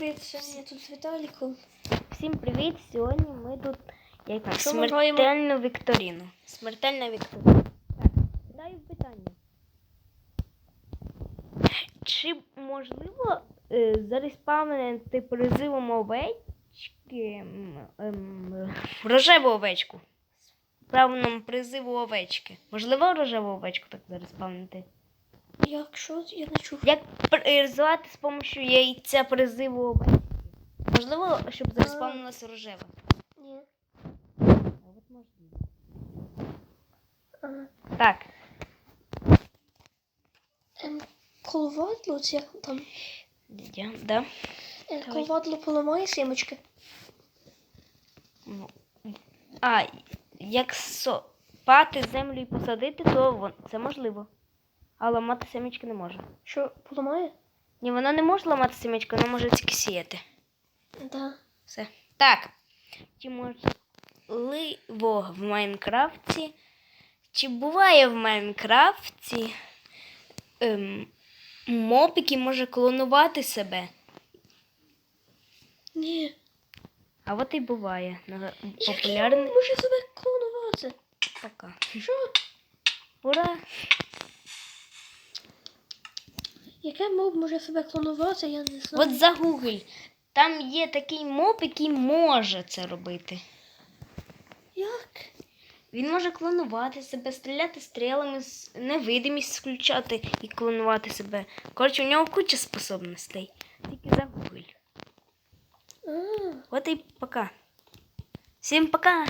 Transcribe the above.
Привіт, сьогодні я тут з Віталіком. Всім привіт! Сьогодні ми тут яка смертельну вікторину. Смертельна вікторина. Так, питаю питання. Чи можливо е, зареспавнити призивом овечки ем, рожеву овечку? Правильному призиву овечки. Можливо рожеву овечку так зареспавнити? Як що? Я не чув. Як призивати з допомогою яйця призиву? Можливо, щоб зареспавнилася рожева. Ні. А от можливо. Ага. Так, Ем, коловадло, це як там? я, да. Ем, коловадло поламає сімочки. Ну, А, як сопати землю і посадити, то вон, це можливо. А ламати семечки не може. Що, поламає? Ні, вона не може ламати семечки, вона може тільки сіяти. Да. Все. Так. Чи можливо в Майнкрафті? Чи буває в Майнкрафті ем, моб, який може клонувати себе? Ні. А от і буває. Популярний. може себе клонувати? Пока. Що? Ура! Яке моб може себе клонувати, я не знаю. От загугль. Там є такий моб, який може це робити. Як? Він може клонувати себе, стріляти стрілами, невидимість включати і клонувати себе. Коротше, у нього куча способностей. Тільки загугль. От і пока. Всім пока!